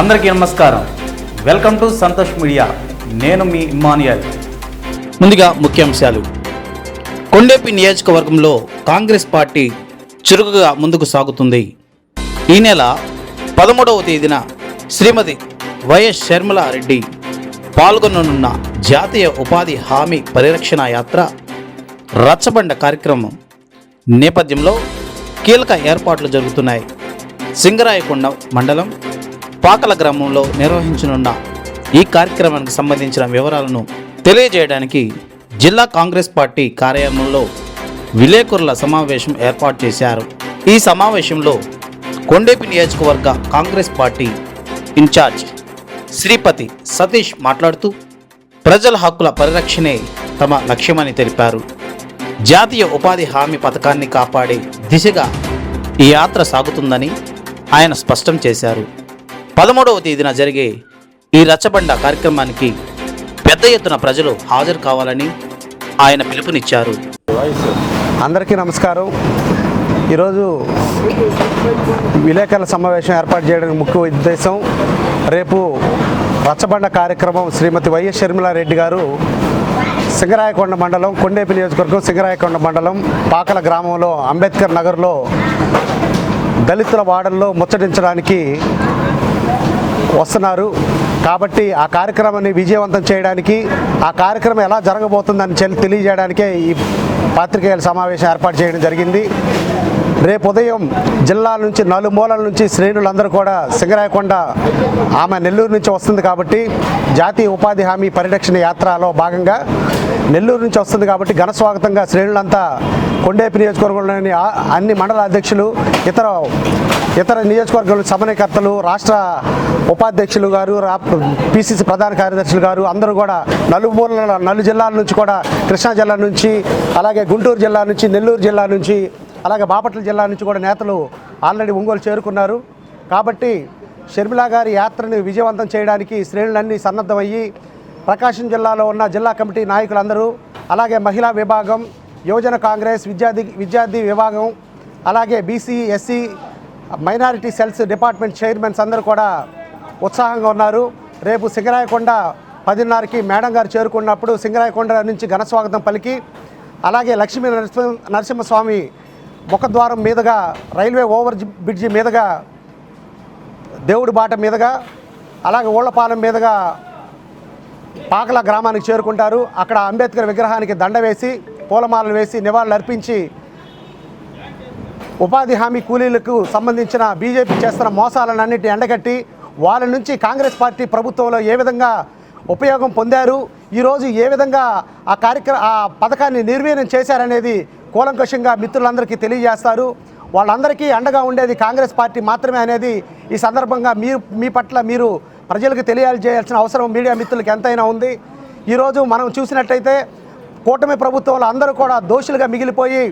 అందరికీ నమస్కారం. Welcome to Santosh media. నేను మీ ఇమ్మానియల్. ముందుగా ముఖ్యాంశాలు. కొండేపి నియోజకవర్గంలో కాంగ్రెస్ పార్టీ చురుకుగా ముందుకు సాగుతుంది. ఈ నెల పదమూడవ తేదీన శ్రీమతి వైఎస్ శర్మలారెడ్డి పాల్గొననున్న జాతీయ ఉపాధి హామీ పరిరక్షణ యాత్ర రచ్చబండ కార్యక్రమం నేపథ్యంలో కీలక ఏర్పాట్లు జరుగుతున్నాయి. సింగరాయకొండ మండలం పాకల గ్రామంలో నిర్వహించనున్న ఈ కార్యక్రమానికి సంబంధించిన వివరాలను తెలియజేయడానికి జిల్లా కాంగ్రెస్ పార్టీ కార్యాలయంలో విలేకరుల సమావేశం ఏర్పాటు చేశారు. ఈ సమావేశంలో కొండేపి నియోజకవర్గ Congress party incharge Sripathi Satish మాట్లాడుతూ ప్రజల హక్కుల పరిరక్షణే తమ లక్ష్యమని తెలిపారు. జాతీయ ఉపాధి హామీ పథకాన్ని కాపాడే దిశగా ఈ యాత్ర సాగుతుందని ఆయన స్పష్టం చేశారు. పదమూడవ తేదీన జరిగే ఈ రచ్చబండ కార్యక్రమానికి పెద్ద ఎత్తున ప్రజలు హాజరు కావాలని ఆయన పిలుపునిచ్చారు. అందరికీ నమస్కారం. ఈరోజు విలేకరుల సమావేశం ఏర్పాటు చేయడానికి ముఖ్య ఉద్దేశం రేపు రచ్చబండ కార్యక్రమం శ్రీమతి వైఎస్ షర్మిలారెడ్డి గారు సింగరాయకొండ మండలం కొండేపి నియోజకవర్గం సింగరాయకొండ మండలం పాకల గ్రామంలో అంబేద్కర్ నగర్లో దళితుల వాడల్లో ముచ్చటించడానికి వస్తున్నారు. కాబట్టి ఆ కార్యక్రమాన్ని విజయవంతం చేయడానికి ఆ కార్యక్రమం ఎలా జరగబోతుందని తెలియజేయడానికే ఈ పాత్రికేయుల సమావేశం ఏర్పాటు చేయడం జరిగింది. రేపు ఉదయం జిల్లా నుంచి నలుమూలల నుంచి శ్రేణులందరూ కూడా సింగరాయకొండ ఆమె నెల్లూరు నుంచి వస్తుంది కాబట్టి జాతీయ ఉపాధి హామీ పరిరక్షణ యాత్రలో భాగంగా నెల్లూరు నుంచి వస్తుంది కాబట్టి ఘన స్వాగతంగా శ్రేణులంతా కొండేపి నియోజకవర్గంలోని అన్ని మండల అధ్యక్షులు ఇతర ఇతర నియోజకవర్గాల సమన్వయకర్తలు రాష్ట్ర ఉపాధ్యక్షులు గారు పిసిసి ప్రధాన కార్యదర్శులు గారు అందరూ కూడా నలుమూలల నలు జిల్లాల నుంచి కూడా కృష్ణా జిల్లా నుంచి అలాగే గుంటూరు జిల్లా నుంచి నెల్లూరు జిల్లా నుంచి అలాగే బాపట్ల జిల్లా నుంచి కూడా నేతలు ఆల్రెడీ ఒంగోలు చేరుకున్నారు. కాబట్టి షర్మిలా గారి యాత్రని విజయవంతం చేయడానికి శ్రేణులన్నీ సన్నద్ధమయ్యి ప్రకాశం జిల్లాలో ఉన్న జిల్లా కమిటీ నాయకులందరూ అలాగే మహిళా విభాగం యువజన కాంగ్రెస్ విద్యార్థి విద్యార్థి విభాగం అలాగే BC SC minority cells department chairmans అందరూ కూడా ఉత్సాహంగా ఉన్నారు. రేపు సింగరాయకొండ పదిన్నరకి మేడం గారు చేరుకున్నప్పుడు సింగరాయకొండ నుంచి ఘన స్వాగతం పలికి అలాగే లక్ష్మీ నరసింహ నరసింహస్వామి ముఖద్వారం మీదుగా రైల్వే ఓవర్ బ్రిడ్జి మీదుగా దేవుడి బాట మీదుగా అలాగే ఊళ్ళపాలెం మీదుగా పాకల గ్రామానికి చేరుకుంటారు. అక్కడ అంబేద్కర్ విగ్రహానికి దండ వేసి పూలమాలలు వేసి నివాళులు అర్పించి ఉపాధి హామీ కూలీలకు సంబంధించిన బీజేపీ చేస్తున్న మోసాలన్నింటినీ ఎండగట్టి వాళ్ళ నుంచి కాంగ్రెస్ పార్టీ ప్రభుత్వంలో ఏ విధంగా ఉపయోగం పొందారు ఈరోజు ఏ విధంగా ఆ కార్యక్రమ ఆ పథకాన్ని నిర్వీర్యం చేశారనేది కూలంకషంగా మిత్రులందరికీ తెలియజేస్తారు. వాళ్ళందరికీ అండగా ఉండేది కాంగ్రెస్ పార్టీ మాత్రమే అనేది ఈ సందర్భంగా మీరు మీ పట్ల మీరు ప్రజలకు తెలియజేయాల్సిన అవసరం మీడియా మిత్రులకు ఎంతైనా ఉంది. ఈరోజు మనం చూసినట్టయితే కూటమి ప్రభుత్వంలో అందరూ కూడా దోషులుగా మిగిలిపోయి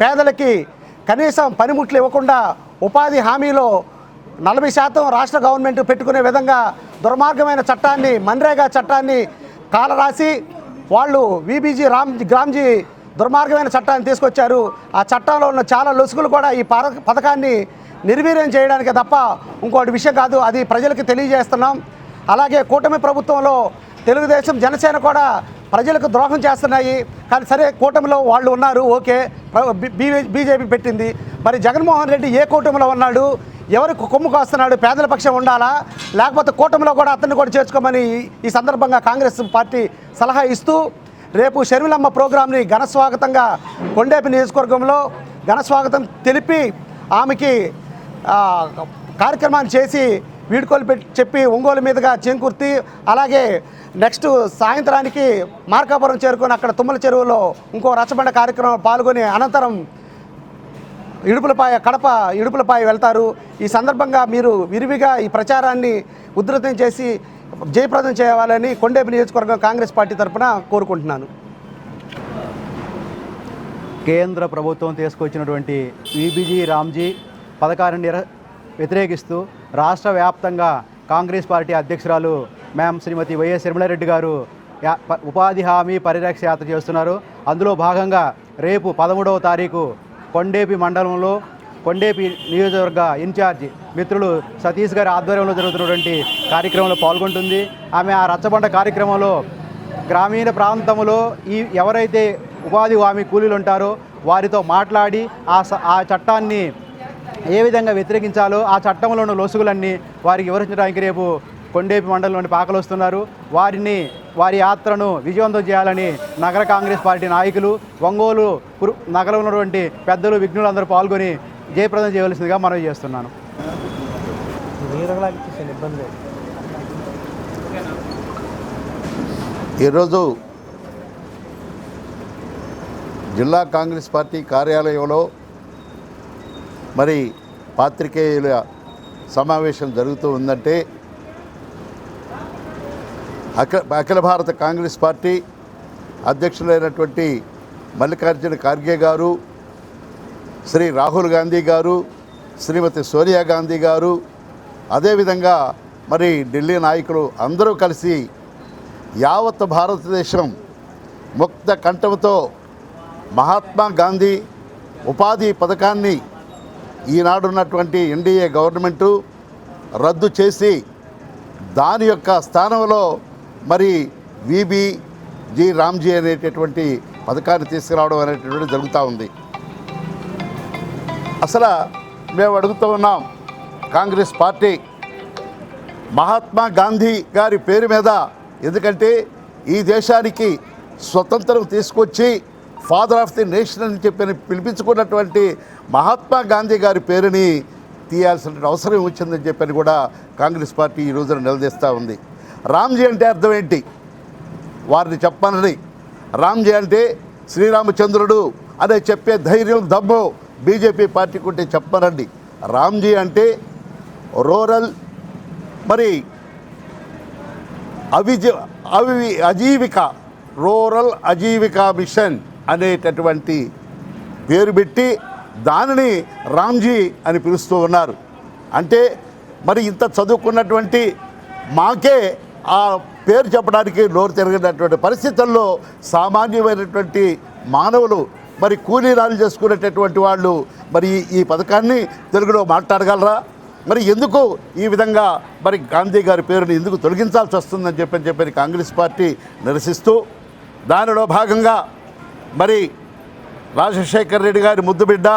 పేదలకి కనీసం పనిముట్లు ఇవ్వకుండా ఉపాధి హామీలో నలభై శాతం రాష్ట్ర గవర్నమెంట్ పెట్టుకునే విధంగా దుర్మార్గమైన చట్టాన్ని మన్రేగా చట్టాన్ని కాలరాసి వాళ్ళు విబీజీ రామ్ గ్రామ్జీ దుర్మార్గమైన చట్టాన్ని తీసుకొచ్చారు. ఆ చట్టంలో ఉన్న చాలా లొసుగులు కూడా ఈ పథకాన్ని నిర్వీర్యం చేయడానికి తప్ప ఇంకోటి విషయం కాదు. అది ప్రజలకు తెలియజేస్తున్నాం. అలాగే కూటమి ప్రభుత్వంలో తెలుగుదేశం జనసేన కూడా ప్రజలకు ద్రోహం చేస్తున్నాయి. కానీ సరే కూటమిలో వాళ్ళు ఉన్నారు ఓకే. బీజేపీ పెట్టింది. మరి జగన్మోహన్ రెడ్డి ఏ కూటమిలో ఉన్నాడు? ఎవరికి కొమ్ము కాస్తున్నాడు? పేదల పక్షం ఉండాలా? లేకపోతే కూటమిలో కూడా అతన్ని కూడా చేర్చుకోమని ఈ సందర్భంగా కాంగ్రెస్ పార్టీ సలహా ఇస్తూ రేపు షర్మిలమ్మ ప్రోగ్రాంని ఘన స్వాగతంగా కొండేపి నియోజకవర్గంలో ఘన స్వాగతం తెలిపి ఆమెకి కార్యక్రమాన్ని చేసి వీడుకోలు పెట్టి చెప్పి ఒంగోలు మీదుగా చేకూర్తి అలాగే నెక్స్ట్ సాయంత్రానికి మార్కాపురం చేరుకొని అక్కడ తుమ్మల చెరువులో ఇంకో రచ్చబండ కార్యక్రమం పాల్గొని అనంతరం ఇడుపులపాయ కడప ఇడుపులపాయ వెళ్తారు. ఈ సందర్భంగా మీరు విరివిగా ఈ ప్రచారాన్ని ఉధృతం చేసి జయప్రదం చేయాలని కొండేపి నియోజకవర్గం కాంగ్రెస్ పార్టీ తరఫున కోరుకుంటున్నాను. కేంద్ర ప్రభుత్వం తీసుకొచ్చినటువంటి విబిజీ రామ్జీ పథకాన్ని నిర వ్యతిరేకిస్తూ రాష్ట్ర వ్యాప్తంగా కాంగ్రెస్ పార్టీ అధ్యక్షురాలు మ్యామ్ శ్రీమతి వైఎస్ శర్మిలారెడ్డి గారు యా- ఉపాధి హామీ పరిరక్ష యాత్ర చేస్తున్నారు. అందులో భాగంగా రేపు పదమూడవ తారీఖు కొండేపి మండలంలో కొండేపి నియోజకవర్గ ఇన్ఛార్జి మిత్రులు సతీష్ గారి ఆధ్వర్యంలో జరుగుతున్నటువంటి కార్యక్రమంలో పాల్గొంటుంది. ఆమె ఆ రచ్చబండ కార్యక్రమంలో గ్రామీణ ప్రాంతంలో ఈ ఎవరైతే ఉపాధి హామీ కూలీలు ఉంటారో వారితో మాట్లాడి ఆ స- ఆ చట్టాన్ని ఏ విధంగా వ్యతిరేకించాలో ఆ చట్టంలో ఉన్న లోసుగులన్నీ వారికి వివరించడానికి రేపు కొండేపి మండలంలోని పాకలు వస్తున్నారు. వారిని వారి యాత్రను విజయవంతం చేయాలని నగర కాంగ్రెస్ పార్టీ నాయకులు ఒంగోలు నగరంలో ఉన్నటువంటి పెద్దలు విఘ్నులు అందరూ పాల్గొని జయప్రదం చేయవలసిందిగా మనవి చేస్తున్నాను. ఈరోజు జిల్లా కాంగ్రెస్ పార్టీ కార్యాలయంలో మరి పాత్రికేయుల సమావేశం జరుగుతూ ఉందంటే అఖిల అఖిల భారత కాంగ్రెస్ పార్టీ అధ్యక్షులైనటువంటి మల్లికార్జున ఖార్గే గారు శ్రీ రాహుల్ గాంధీ గారు శ్రీమతి సోనియా గాంధీ గారు అదేవిధంగా మరి ఢిల్లీ నాయకులు అందరూ కలిసి యావత్ భారతదేశం ముక్త కంఠంతో మహాత్మా గాంధీ ఉపాధి పథకాన్ని ఈనాడున్నటువంటి ఎన్డీఏ గవర్నమెంటు రద్దు చేసి దాని యొక్క స్థానంలో మరి విబి జి రామ్జీ అనేటటువంటి పథకాన్ని తీసుకురావడం అనేటటువంటి జరుగుతూ ఉంది. అసలు మేము అడుగుతూ ఉన్నాం కాంగ్రెస్ పార్టీ మహాత్మా గాంధీ గారి పేరు మీద ఎందుకంటే ఈ దేశానికి స్వతంత్రం తీసుకొచ్చి ఫాదర్ ఆఫ్ ది నేషన్ అని చెప్పి పిలిపించుకున్నటువంటి మహాత్మా గాంధీ గారి పేరుని తీయాల్సిన అవసరం వచ్చిందని చెప్పని కూడా కాంగ్రెస్ పార్టీ ఈ రోజున నిలదీస్తూ ఉంది. రామ్జీ అంటే అర్థం ఏంటి? వారిని చెప్పనని. రామ్జీ అంటే శ్రీరామచంద్రుడు అనే చెప్పే ధైర్యం దమ్ము బీజేపీ పార్టీకి ఉంటే చెప్పరండి. రామ్జీ అంటే రూరల్ మరి అవిజ అవి అజీవిక రూరల్ అజీవిక మిషన్ అనేటటువంటి పేరు పెట్టి దానిని రామ్జీ అని పిలుస్తూ ఉన్నారు. అంటే మరి ఇంత చదువుకున్నటువంటి మాకే ఆ పేరు చెప్పడానికి నోరు తిరిగినటువంటి పరిస్థితుల్లో సామాన్యమైనటువంటి మానవులు మరి కూలీరాలు చేసుకునేటటువంటి వాళ్ళు మరి ఈ- పథకాన్ని తెలుగులో మాట్లాడగలరా? మరి ఎందుకు ఈ విధంగా మరి గాంధీ గారి పేరుని ఎందుకు తొలగించాల్సి వస్తుందని చెప్పని చెప్పని కాంగ్రెస్ పార్టీ నిరసిస్తూ దానిలో భాగంగా మరి రాజశేఖర్ రెడ్డి గారి ముద్దుబిడ్డ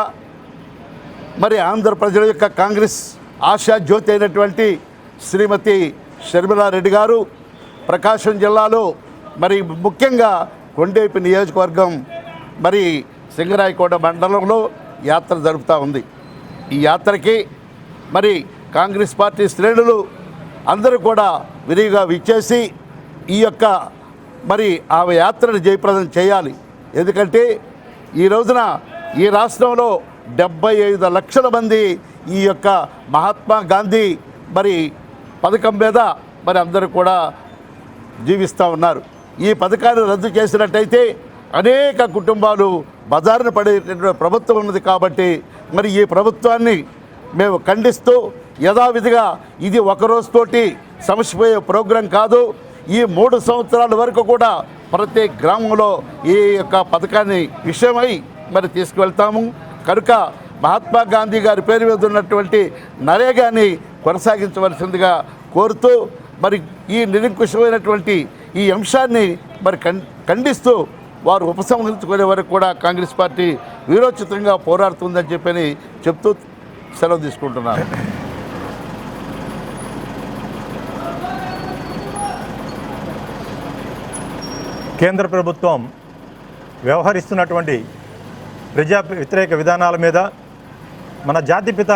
మరి ఆంధ్ర ప్రజల యొక్క కాంగ్రెస్ ఆశా జ్యోతి అయినటువంటి శ్రీమతి షర్మిలారెడ్డి గారు ప్రకాశం జిల్లాలో మరి ముఖ్యంగా కొండేపి నియోజకవర్గం మరి సింగరాయకోట మండలంలో యాత్ర జరుపుతూ ఉంది. ఈ యాత్రకి మరి కాంగ్రెస్ పార్టీ శ్రేణులు అందరూ కూడా విరిగా విచ్చేసి ఈ యొక్క మరి ఆ యాత్రను జయప్రదం చేయాలి. ఎందుకంటే ఈ రోజున ఈ రాష్ట్రంలో డెబ్బై ఐదు లక్షల మంది ఈ యొక్క మహాత్మా గాంధీ మరి పథకం మీద మరి అందరూ కూడా జీవిస్తూ ఉన్నారు. ఈ పథకాన్ని రద్దు చేసినట్టయితే అనేక కుటుంబాలు బజారున పడేటటువంటి ప్రభుత్వం ఉన్నది కాబట్టి మరి ఈ ప్రభుత్వాన్ని మేము ఖండిస్తూ యథావిధిగా ఇది ఒక రోజుతోటి సమసిపోయే ప్రోగ్రాం కాదు. ఈ మూడు సంవత్సరాల వరకు కూడా ప్రతి గ్రామంలో ఈ యొక్క పథకాన్ని విషయమై మరి తీసుకువెళ్తాము. కనుక మహాత్మా గాంధీ గారి పేరు మీద ఉన్నటువంటి నరేగాని కొనసాగించవలసిందిగా కోరుతూ మరి ఈ నిరంకుశమైనటువంటి ఈ అంశాన్ని మరి ఖండిస్తూ వారు ఉపసంహరించుకునే వరకు కూడా కాంగ్రెస్ పార్టీ వీరోచితంగా పోరాడుతుందని చెప్పని చెప్తూ సెలవు తీసుకుంటున్నారు. కేంద్ర ప్రభుత్వం వ్యవహరిస్తున్నటువంటి ప్రజా వ్యతిరేక విధానాల మీద మన జాతిపిత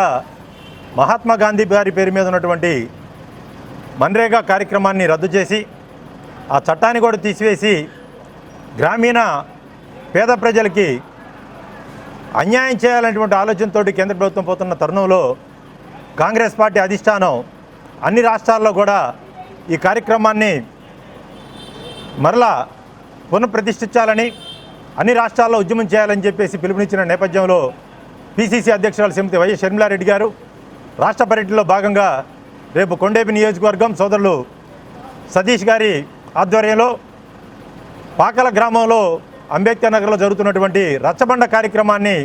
మహాత్మా గాంధీ గారి పేరు మీద ఉన్నటువంటి మన్రేగా కార్యక్రమాన్ని రద్దు చేసి ఆ చట్టాన్ని కూడా తీసివేసి గ్రామీణ పేద ప్రజలకి అన్యాయం చేయాలనేటువంటి ఆలోచనతో కేంద్ర ప్రభుత్వం పోతున్న తరుణంలో కాంగ్రెస్ పార్టీ అధిష్టానం అన్ని రాష్ట్రాల్లో కూడా ఈ కార్యక్రమాన్ని మరలా పునఃప్రతిష్ఠించాలని అన్ని రాష్ట్రాల్లో ఉద్యమం చేయాలని చెప్పేసి పిలుపునిచ్చిన నేపథ్యంలో పిసిసి అధ్యక్షురాలు శ్రీమతి వైఎస్ షర్మిలారెడ్డి గారు రాష్ట్ర పర్యటనలో భాగంగా రేపు కొండేపి నియోజకవర్గం సోదరులు సతీష్ గారి ఆధ్వర్యంలో పాకల గ్రామంలో అంబేద్కర్ నగర్లో జరుగుతున్నటువంటి రచ్చబండ కార్యక్రమాన్ని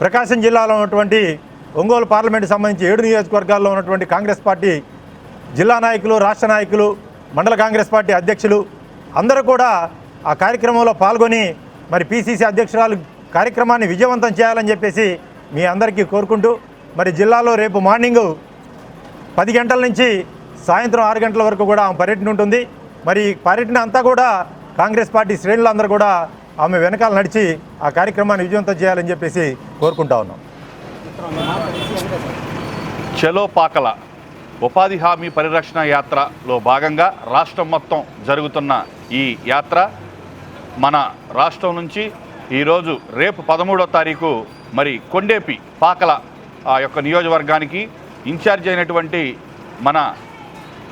ప్రకాశం జిల్లాలో ఉన్నటువంటి ఒంగోలు పార్లమెంటు సంబంధించి ఏడు నియోజకవర్గాల్లో ఉన్నటువంటి కాంగ్రెస్ పార్టీ జిల్లా నాయకులు రాష్ట్ర నాయకులు మండల కాంగ్రెస్ పార్టీ అధ్యక్షులు అందరూ కూడా ఆ కార్యక్రమంలో పాల్గొని మరి పిసిసి అధ్యక్షురాలు కార్యక్రమాన్ని విజయవంతం చేయాలని చెప్పేసి మీ అందరికీ కోరుకుంటూ మరి జిల్లాలో రేపు మార్నింగు పది గంటల నుంచి సాయంత్రం ఆరు గంటల వరకు కూడా ఆమె పర్యటన ఉంటుంది. మరి పర్యటన అంతా కూడా కాంగ్రెస్ పార్టీ శ్రేణులందరూ కూడా ఆమె వెనకాల నడిచి ఆ కార్యక్రమాన్ని విజయవంతం చేయాలని చెప్పేసి కోరుకుంటా ఉన్నాం. చలో పాకల ఉపాధి హామీ పరిరక్షణ యాత్రలో భాగంగా రాష్ట్రం మొత్తం జరుగుతున్న ఈ యాత్ర మన రాష్ట్రం నుంచి ఈరోజు రేపు పదమూడో తారీఖు మరి కొండేపి పాకల ఆ యొక్క నియోజకవర్గానికి ఇన్ఛార్జ్ అయినటువంటి మన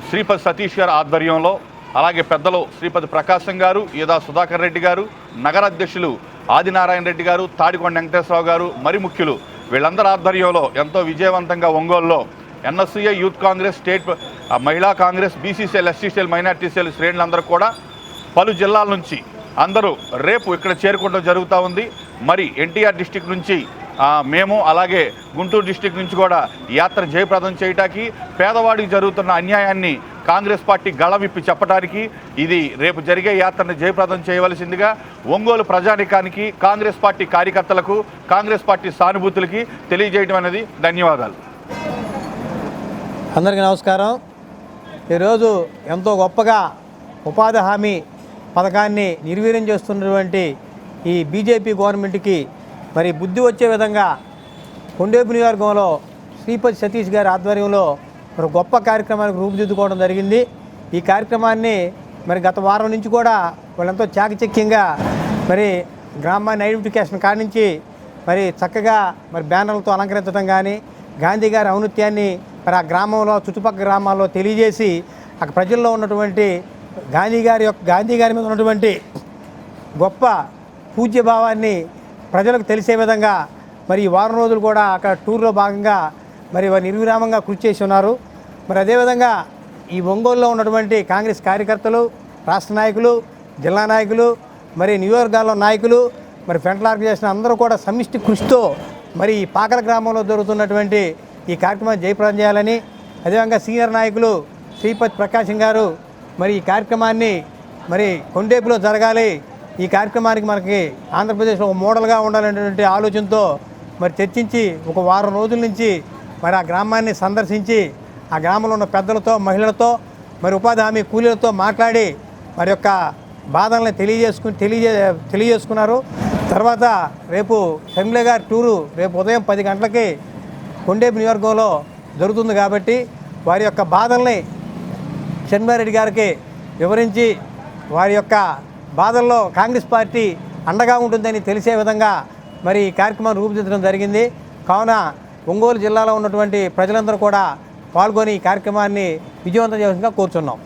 శ్రీపతి సతీష్ గారి ఆధ్వర్యంలో అలాగే పెద్దలు శ్రీపతి ప్రకాశం గారు ఈదా సుధాకర్ రెడ్డి గారు నగర అధ్యక్షులు ఆదినారాయణ రెడ్డి గారు తాడికొండ వెంకటేశ్వరరావు గారు మరి ముఖ్యులు. వీళ్ళందరి ఆధ్వర్యంలో ఎంతో విజయవంతంగా ఒంగోలులో ఎన్ఎస్సీఏ యూత్ కాంగ్రెస్ స్టేట్ మహిళా Congress B C cell S C cell minority cell శ్రేణులందరూ కూడా పలు జిల్లాల నుంచి అందరూ రేపు ఇక్కడ చేరుకోవడం జరుగుతూ ఉంది. మరి ఎన్టీఆర్ డిస్టిక్ నుంచి మేము అలాగే గుంటూరు డిస్టిక్ నుంచి కూడా యాత్ర జయప్రదం చేయటానికి పేదవాడికి జరుగుతున్న అన్యాయాన్ని కాంగ్రెస్ పార్టీ గళవిప్పి చెప్పడానికి ఇది రేపు జరిగే యాత్రను జయప్రదం చేయవలసిందిగా ఒంగోలు ప్రజానికానికి కాంగ్రెస్ పార్టీ కార్యకర్తలకు కాంగ్రెస్ పార్టీ సానుభూతులకి తెలియజేయడం అనేది ధన్యవాదాలు. అందరికీ నమస్కారం. ఈరోజు ఎంతో గొప్పగా ఉపాధి హామీ పథకాన్ని నిర్వీర్యం చేస్తున్నటువంటి ఈ బీజేపీ గవర్నమెంట్కి మరి బుద్ధి వచ్చే విధంగా కొండేపు నియోజకవర్గంలో శ్రీపతి సతీష్ గారి ఆధ్వర్యంలో మరి గొప్ప కార్యక్రమానికి రూపుదిద్దుకోవడం జరిగింది. ఈ కార్యక్రమాన్ని మరి గత వారం నుంచి కూడా వాళ్ళంతో చాకచక్యంగా మరి గ్రామాన్ని ఐడెంటిఫికేషన్ కానించి మరి చక్కగా మరి బ్యానర్లతో అలంకరించడం కానీ గాంధీ గారి ఔన్నత్యాన్ని మరి ఆ గ్రామంలో చుట్టుపక్కల గ్రామాల్లో తెలియజేసి అక్కడ ప్రజల్లో ఉన్నటువంటి గాంధీ గారి యొక్క గాంధీ గారి మీద ఉన్నటువంటి గొప్ప పూజ్య భావాన్ని ప్రజలకు తెలిసే విధంగా మరి ఈ వారం రోజులు కూడా అక్కడ టూర్లో భాగంగా మరి వారు నిర్విరామంగా కృషి చేసి ఉన్నారు. మరి అదేవిధంగా ఈ ఒంగోలులో ఉన్నటువంటి కాంగ్రెస్ కార్యకర్తలు రాష్ట్ర నాయకులు జిల్లా నాయకులు మరి నియోజకవర్గాల్లో నాయకులు మరి ఫ్రంట్ ఆర్గనైజేషన్ అందరూ కూడా సమిష్టి కృషితో మరి ఈ పాకల గ్రామంలో జరుగుతున్నటువంటి ఈ కార్యక్రమాన్ని జయప్రదం చేయాలని అదేవిధంగా సీనియర్ నాయకులు శ్రీపతి ప్రకాశం గారు మరి ఈ కార్యక్రమాన్ని మరి కొండేపులో జరగాలి. ఈ కార్యక్రమానికి మనకి ఆంధ్రప్రదేశ్లో ఒక మోడల్గా ఉండాలనేటువంటి ఆలోచనతో మరి చర్చించి ఒక వారం రోజుల నుంచి మరి ఆ గ్రామాన్ని సందర్శించి ఆ గ్రామంలో ఉన్న పెద్దలతో మహిళలతో మరి ఉపాధి హామీ కూలీలతో మాట్లాడి మరి యొక్క బాధల్ని తెలియజేసుకుని తెలియజే తెలియజేసుకున్నారు. తర్వాత రేపు షర్మిల గారి టూరు రేపు ఉదయం పది గంటలకి కొండేపు నియోజకవర్గంలో జరుగుతుంది కాబట్టి వారి యొక్క బాధల్ని షణ్మారెడ్డి గారికి వివరించి వారి యొక్క బాధల్లో కాంగ్రెస్ పార్టీ అండగా ఉంటుందని తెలిసే విధంగా మరి ఈ కార్యక్రమాన్ని రూపుదిద్దడం జరిగింది. కావున ఒంగోలు జిల్లాలో ఉన్నటువంటి ప్రజలందరూ కూడా పాల్గొని ఈ కార్యక్రమాన్ని విజయవంతం చేయాల్సిందిగా కోరుచున్నాం.